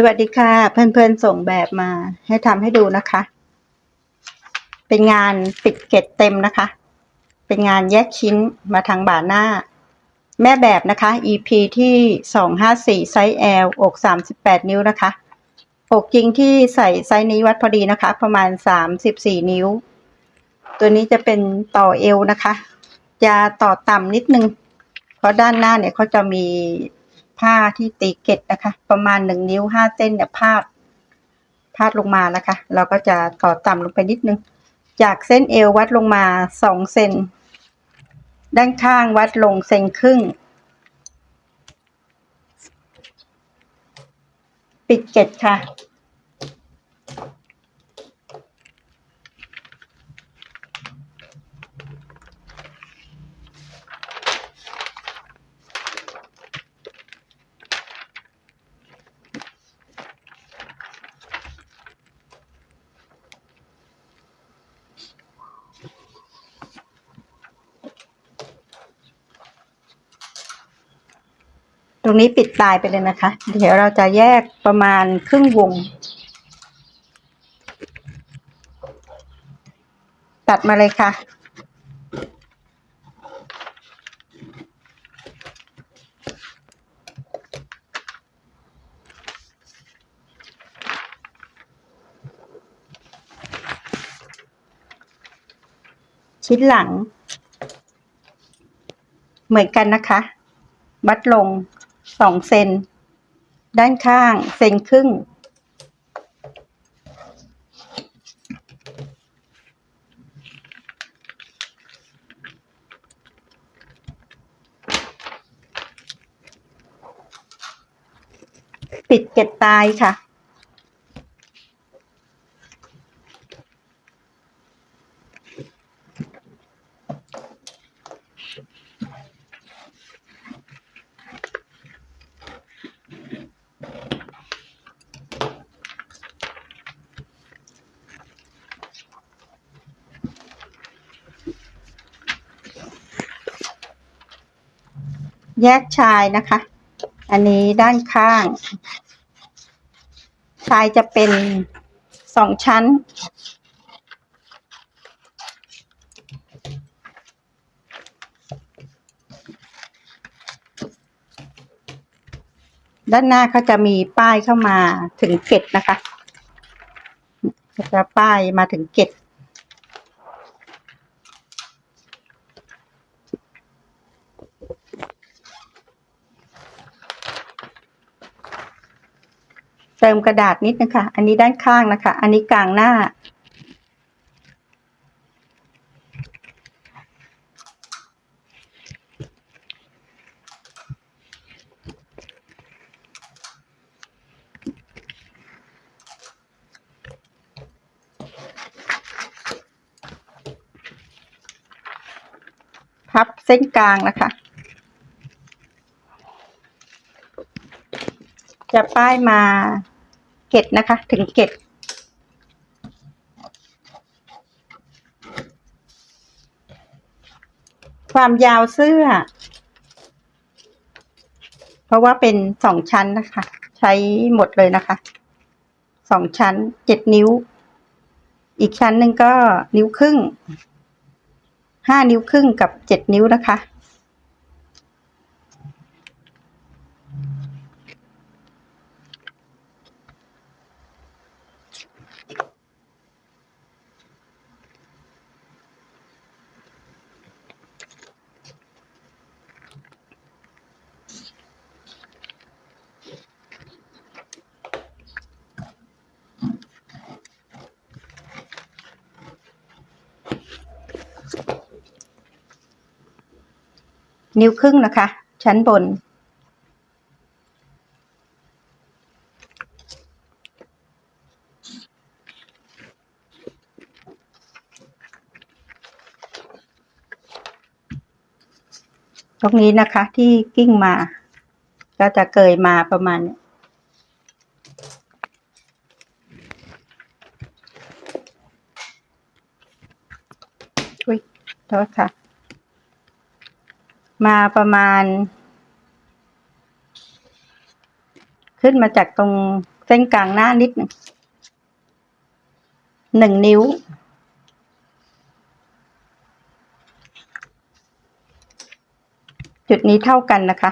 สวัสดีค่ะ เพื่อนๆส่งแบบมาให้ทำให้ดูนะคะ เป็นงานปิดเกตเต็มนะคะ เป็นงานแยกชิ้นมาทางบ่าหน้า แม่แบบนะคะ EP ที่สองห้าสี่ไซส์ L อกสามสิบแปดนิ้วนะคะ อกจริงที่ใส่ไซส์นี้วัดพอดีนะคะ ประมาณสามสิบสี่นิ้ว ตัวนี้จะเป็นต่อเอวนะคะ จะต่อต่ำนิดนึง เพราะด้านหน้าเนี่ยเขาจะมี ผ้าที่ตีเกตนะคะ ประมาณหนึ่งนิ้วห้าเส้นเนี่ยพาด พาดลงมานะคะ เราก็จะต่อต่ำลงไปนิดนึง จากเส้นเอววัดลงมาสองเซนด้านข้างวัดลงเซนครึ่ง ปิดเกตค่ะ รงนี้ปิดปลายไปเลยนะคะ เดี๋ยวเราจะแยกประมาณครึ่งวง ตัดมาเลยค่ะ ชิ้นหลัง เหมือนกันนะคะวัดลง สองเซน ด้านข้างเซนครึ่ง ปิดเก็ดตายค่ะ แยกชายนะคะ อันนี้ด้านข้าง ชายจะเป็นสองชั้น ด้านหน้าเขาจะมีป้ายเข้ามาถึงเกตนะคะจะป้ายมาถึงเกต เติมกระดาษนิดนะคะอันนี้ด้านข้างนะคะ อันนี้กลางหน้า พับเส้นกลางนะคะ จะป้ายมาเกตนะคะ ถึงเกตความยาวเสื้อ เพราะว่าเป็นสองชั้นนะคะ ใช้หมดเลยนะคะสองชั้นเจ็ดนิ้ว อีกชั้นหนึ่งก็นิ้วครึ่งห้านิ้วครึ่งกับเจ็ดนิ้วนะคะ นิ้วครึ่งนะคะ ชั้นบน ตรงนี้นะคะที่กิ้งมา ก็จะเกยมาประมาณนี้อุ้ยโทษค่ะ มาประมาณ ขึ้นมาจากตรงเส้นกลางหน้านิดหนึ่งหนึ่งนิ้ว จุดนี้เท่ากันนะคะ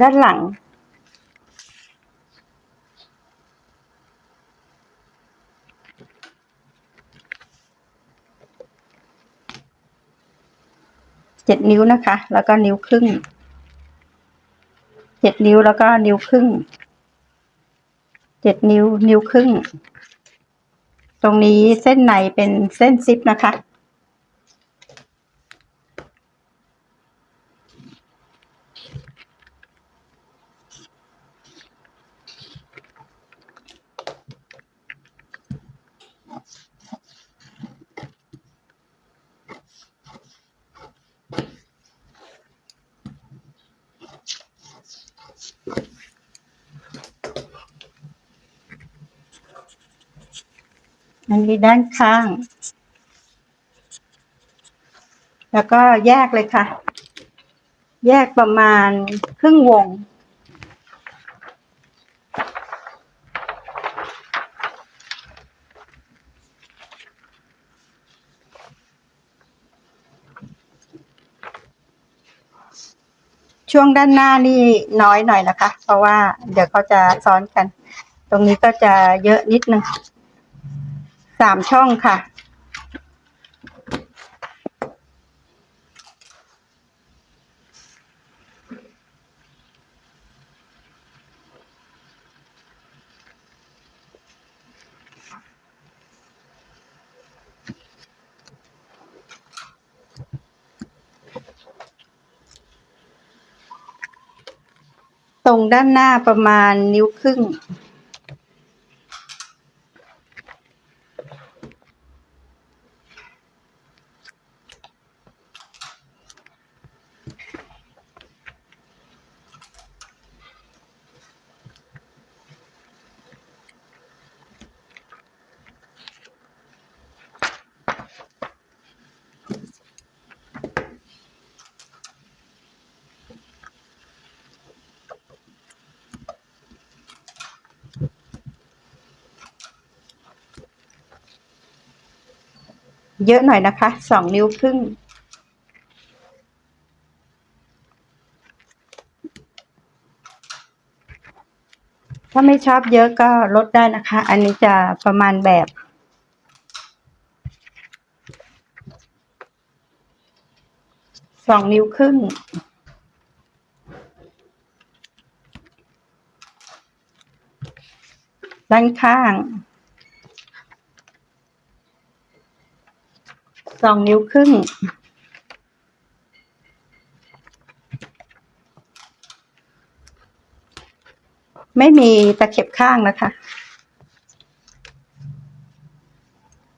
ด้านหลัง เจ็ดนิ้วนะคะ แล้วก็นิ้วครึ่ง เจ็ดนิ้วแล้วก็นิ้วครึ่ง เจ็ดนิ้วนิ้วครึ่ง ตรงนี้เส้นในเป็นเส้นซิปนะคะ อันนี้ด้านข้าง แล้วก็แยกเลยค่ะ แยกประมาณครึ่งวง ช่วงด้านหน้านี่น้อยหน่อยนะคะ เพราะว่าเดี๋ยวเขาจะซ้อนกัน ตรงนี้ก็จะเยอะนิดนึง สามช่องค่ะ ตรงด้านหน้าประมาณนิ้วครึ่ง เยอะหน่อยนะคะ สองนิ้วครึ่ง ถ้าไม่ชอบเยอะก็ลดได้นะคะ อันนี้จะประมาณแบบสองนิ้วครึ่ง ด้านข้าง สองนิ้วครึ่ง ไม่มีตะเข็บข้างนะคะ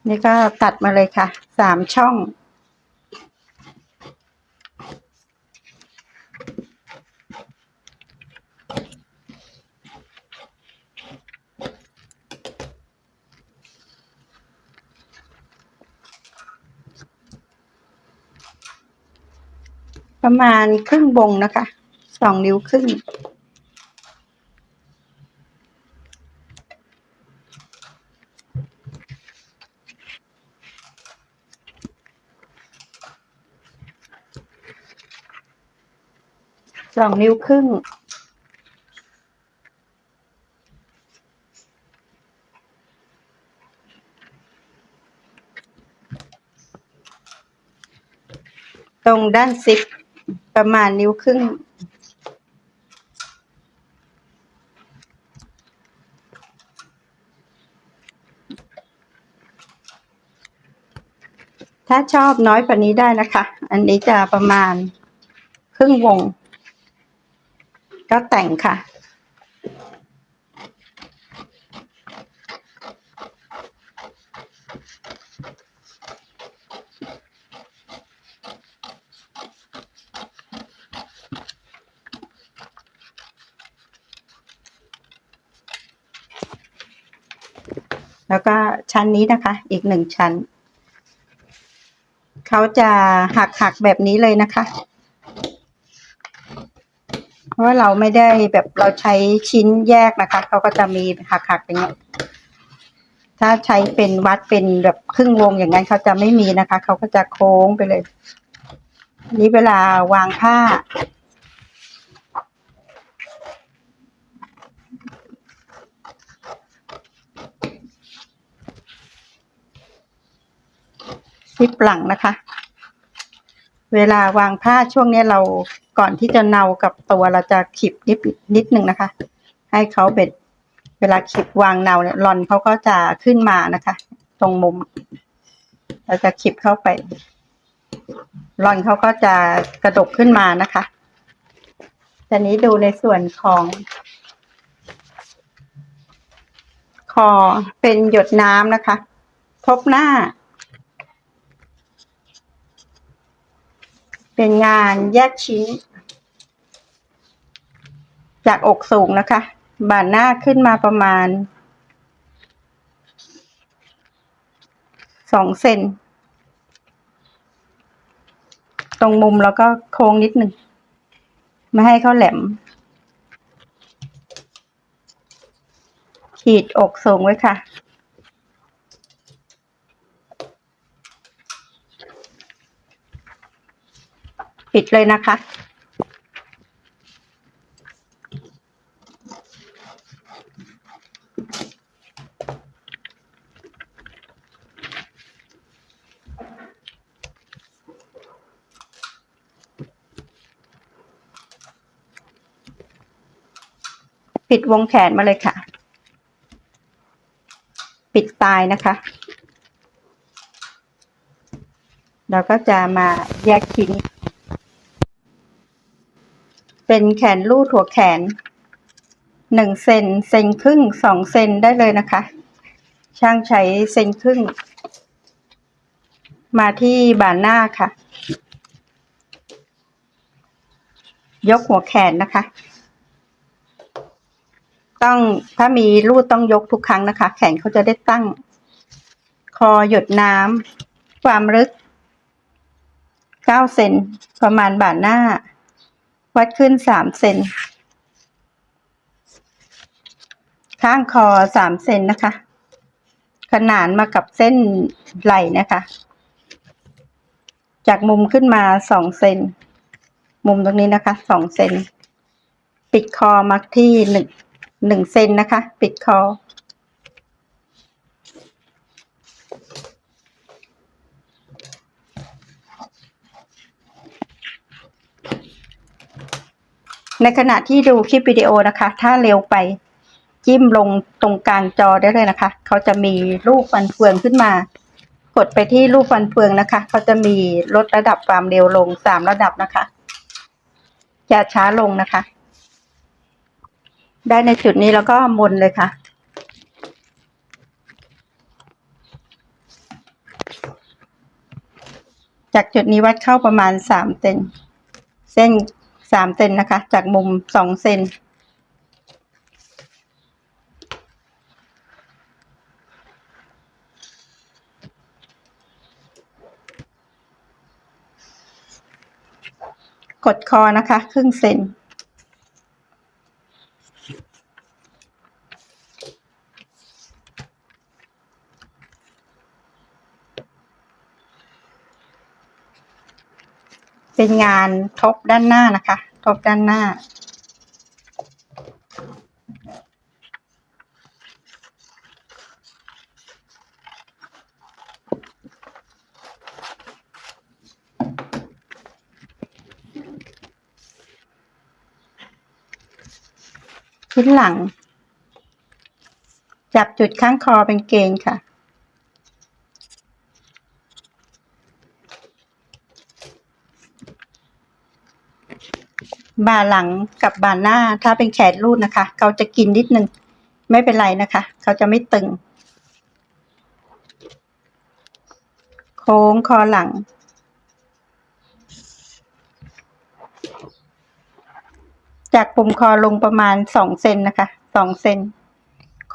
นี่ก็ตัดมาเลยค่ะ สามช่อง ประมาณครึ่งวงนะคะสองนิ้วครึ่งสองนิ้วครึ่ง ตรงด้านซิป ประมาณนิ้วครึ่ง ถ้าชอบน้อยกว่านี้ได้นะคะ อันนี้จะประมาณครึ่งวง ก็แต่งค่ะ แล้วก็ชั้นนี้นะคะ อีกหนึ่งชั้น เขาจะหักหักแบบนี้เลยนะคะ เพราะเราไม่ได้แบบเราใช้ชิ้นแยกนะคะ เขาก็จะมีหักหักอย่างเงี้ยถ้าใช้เป็นวัดเป็นแบบครึ่งวงอย่างนั้นเขาจะไม่มีนะคะ เขาก็จะโค้งไปเลย นี่เวลาวางผ้า ซิปหลังนะคะ เวลาวางผ้าช่วงนี้เราก่อนที่จะเนากับตัวเราจะขีบนิดนิดหนึ่งนะคะ ให้เขาเบ็ดเวลาขีบวางเนาเนี่ยรอนเขาก็จะขึ้นมานะคะ ตรงมุม เราจะขีบเข้าไปรอนเขาก็จะกระดกขึ้นมานะคะตอนนี้ดูในส่วนของคอเป็นหยดน้ำนะคะ ทบหน้า เป็นงานแยกชิ้น จากอกสูงนะคะบ่านหน้าขึ้นมาประมาณสองเซนตรงมุมแล้วก็โค้งนิดหนึ่งไม่ให้เขาแหลม ขีดอกสูงไว้ค่ะ ปิดเลยนะคะ ปิดวงแขนมาเลยค่ะ ปิดตายนะคะเราก็จะมาแยกชิ้น เป็นแขนลูดหัวแขนหนึ่งเซนเซนครึ่งสองเซนได้เลยนะคะ ช่างใช้เซนครึ่ง มาที่บ่านหน้าค่ะ ยกหัวแขนนะคะ ต้องถ้ามีรูดต้องยกทุกครั้งนะคะ แขนเขาจะได้ตั้ง คอหยดน้ำความลึกเก้าเซนประมาณบ่าหน้า วัดขึ้นสามเซนข้างคอสามเซนนะคะ ขนานมากับเส้นไหล่นะคะ จากมุมขึ้นมาสองเซนมุมตรงนี้นะคะสองเซนปิดคอมาที่หนึ่งหนึ่งเซนนะคะ ปิดคอ ในขณะที่ดูคลิปวิดีโอนะคะ ถ้าเร็วไปจิ้มลงตรงกลางจอได้เลยนะคะ เขาจะมีรูปฟันเฟืองขึ้นมา กดไปที่รูปฟันเฟืองนะคะ เขาจะมีลดระดับความเร็วลงสามระดับนะคะ จะช้าลงนะคะ ได้ในจุดนี้แล้วก็หมนเลยค่ะ จากจุดนี้วัดเข้าประมาณสามเซนเส้น สามเซนนะคะ จากมุมสองเซนกดคอนะคะ ครึ่งเซน เป็นงานทบด้านหน้านะคะ ทบด้านหน้า ชิ้นหลัง จับจุดข้างคอเป็นเกณฑ์ค่ะ บ่าหลังกับบ่าหน้า ถ้าเป็นแขนรูดนะคะ เขาจะกินนิดนึง ไม่เป็นไรนะคะ เขาจะไม่ตึง โค้งคอหลัง จากปุ่มคอลงประมาณสองเซนนะคะสองเซน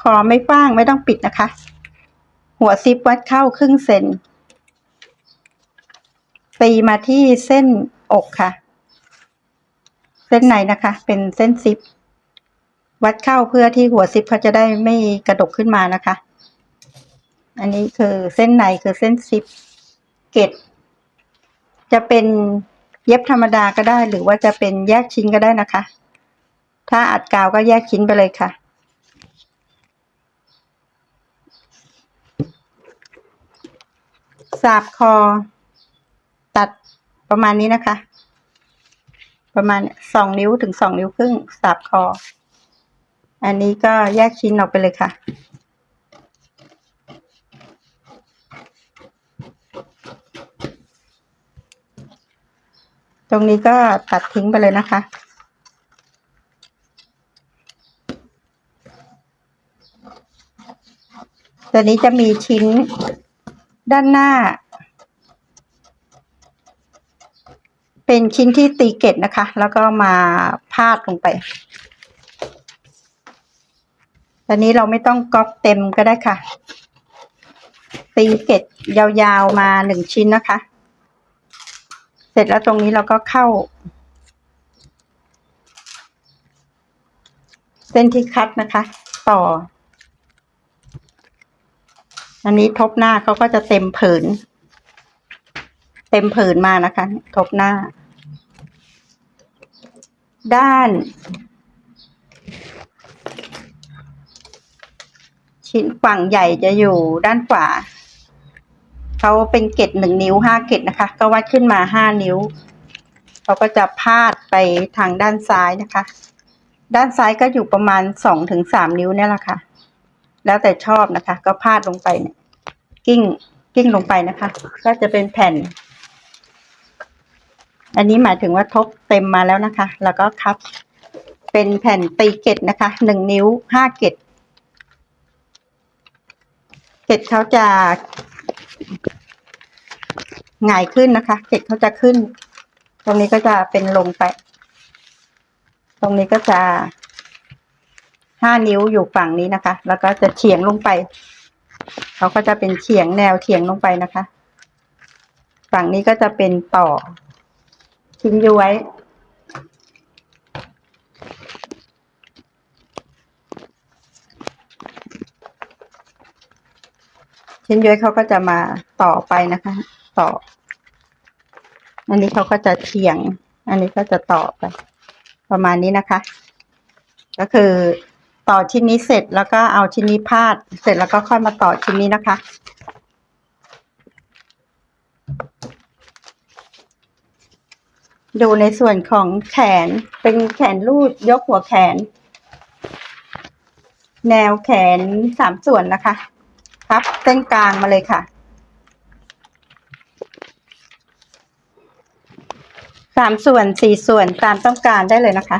คอไม่ฟ้างไม่ต้องปิดนะคะ หัวซิปวัดเข้าครึ่งเซนตีมาที่เส้นอกค่ะ เส้นในนะคะ เป็นเส้นซิป วัดเข้าเพื่อที่หัวซิปเขาจะได้ไม่กระดกขึ้นมานะคะ อันนี้คือเส้นในคือเส้นซิปเกตจะเป็นเย็บธรรมดาก็ได้ หรือว่าจะเป็นแยกชิ้นก็ได้นะคะ ถ้าอัดกาวก็แยกชิ้นไปเลยค่ะ สาบคอ ตัดประมาณนี้นะคะ ประมาณสองนิ้วถึงสองนิ้วครึ่งสาบคอ อันนี้ก็แยกชิ้นออกไปเลยค่ะ ตรงนี้ก็ตัดทิ้งไปเลยนะคะตัวนี้จะมีชิ้นด้านหน้า เป็นชิ้นที่ตีเกตนะคะ แล้วก็มาพาดลงไปตอนนี้เราไม่ต้องก๊อปเต็มก็ได้ค่ะ ตีเกตยาวๆมาหนึ่งชิ้นนะคะ เสร็จแล้วตรงนี้เราก็เข้า เส้นที่คัดนะคะ ต่อ อันนี้ทบหน้าเขาก็จะเต็มผืน เต็มผืนมานะคะ ทบหน้า ด้าน ชิ้นฝั่งใหญ่จะอยู่ด้านขวาเขาเป็นเกตหนึ่งนิ้วห้าเกตนะคะ ก็วัดขึ้นมาห้านิ้วเขาก็จะพาดไปทางด้านซ้ายนะคะ ด้านซ้ายก็อยู่ประมาณสองถึงสามนิ้วเนี่ยแหละค่ะ แล้วแต่ชอบนะคะ ก็พาดลงไปเนี่ยกิ้งกิ้งลงไปนะคะ ก็จะเป็นแผ่น อันนี้หมายถึงว่าทบเต็มมาแล้วนะคะ แล้วก็คัดเป็นแผ่นตีเกตนะคะหนึ่งนิ้วห้าเกตเกตเขาจะหงายขึ้นนะคะ เกตเขาจะขึ้น ตรงนี้ก็จะเป็นลงไป ตรงนี้ก็จะห้านิ้วอยู่ฝั่งนี้นะคะ แล้วก็จะเฉียงลงไป เขาก็จะเป็นเฉียงแนวเฉียงลงไปนะคะ ฝั่งนี้ก็จะเป็นต่อ ชิ้นย้วยชิ้นย้วยเขาก็จะมาต่อไปนะคะ ต่อ อันนี้เขาก็จะเฉียง อันนี้ก็จะต่อไป ประมาณนี้นะคะ ก็คือต่อชิ้นนี้เสร็จแล้วก็เอาชิ้นนี้พาด เสร็จแล้วก็ค่อยมาต่อชิ้นนี้นะคะ ดูในส่วนของแขนเป็นแขนรูดยกหัวแขน แนวแขนสามส่วนนะคะพับเส้นกลางมาเลยค่ะสามส่วนสี่ส่วนตามต้องการได้เลยนะคะ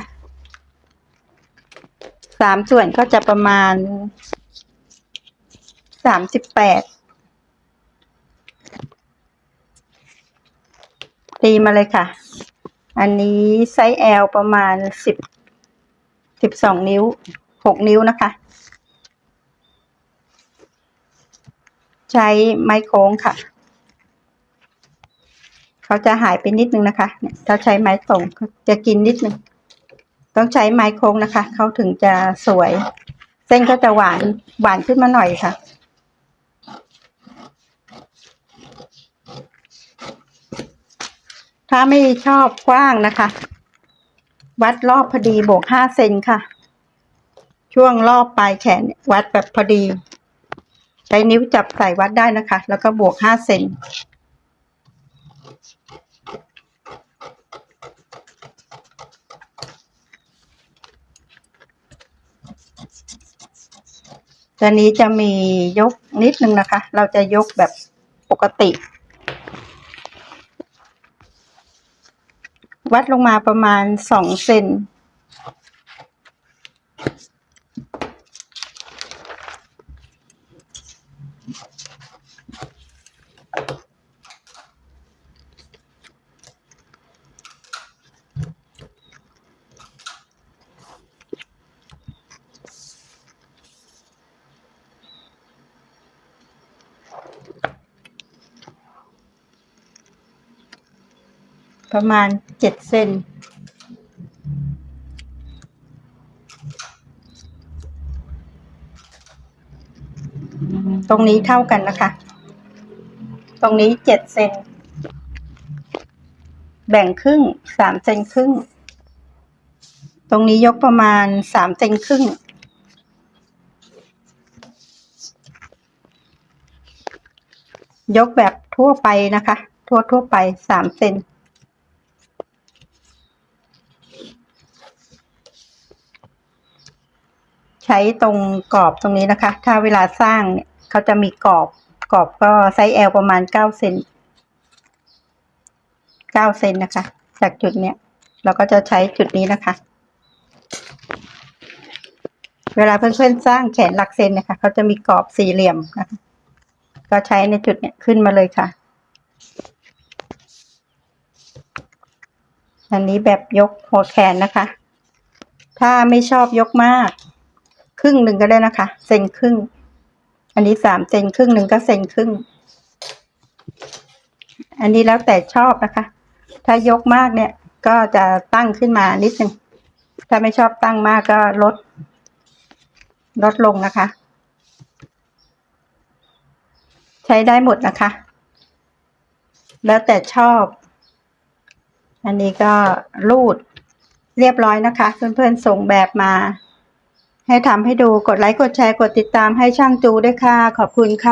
สามส่วนก็จะประมาณสามสิบแปดตีมาเลยค่ะ อันนี้ไซส์ L ประมาณสิบสิบสองนิ้วหกนิ้วนะคะ ใช้ไม้โค้งค่ะ เขาจะหายไปนิดนึงนะคะถ้าใช้ไม้ตรงจะกินนิดนึง ต้องใช้ไม้โค้งนะคะ เขาถึงจะสวย เส้นก็จะหวานหวานขึ้นมาหน่อยค่ะ ถ้าไม่ชอบกว้างนะคะ วัดรอบพอดีบวกห้าเซนค่ะ ช่วงรอบปลายแขนวัดแบบพอดี ใช้นิ้วจับใส่วัดได้นะคะ แล้วก็บวกห้าเซนตัวนี้จะมียกนิดนึงนะคะ เราจะยกแบบปกติ วัดลงมาประมาณสองเซนประมาณ เจ็ดเซนตรงนี้เท่ากันนะคะ ตรงนี้เจ็ดเซน แบ่งครึ่งสามเซนครึ่ง ตรงนี้ยกประมาณสามเซนครึ่ง ยกแบบทั่วไปนะคะ ทั่วทั่วไปสามเซน ใช้ตรงกรอบตรงนี้นะคะ ถ้าเวลาสร้างเนี่ยเขาจะมีกรอบกรอบก็ไซส์ L ประมาณเก้าเซนเก้าเซนนะคะ จากจุดเนี้ยเราก็จะใช้จุดนี้นะคะ เวลาเพื่อนๆสร้างแขนหลักเซนนะคะเขาจะมีกรอบสี่เหลี่ยมนะคะ ก็ใช้ในจุดเนี้ยขึ้นมาเลยค่ะอันนี้แบบยกหัวแขนนะคะ ถ้าไม่ชอบยกมาก รึ่งหนึ่งก็ได้นะคะ เซนครึ่ง อันนี้สามเซนครึ่งหนึ่งก็เซนครึ่ง อันนี้แล้วแต่ชอบนะคะ ถ้ายกมากเนี่ย ก็จะตั้งขึ้นมานิดนึงถ้าไม่ชอบตั้งมากก็ลด ลดลงนะคะ ใช้ได้หมดนะคะ แล้วแต่ชอบ อันนี้ก็รูดเรียบร้อยนะคะ เพื่อนๆส่งแบบมา ให้ทำให้ดูกดไลค์กดแชร์กดติดตามให้ช่างจูด้วยค่ะ ขอบคุณค่ะ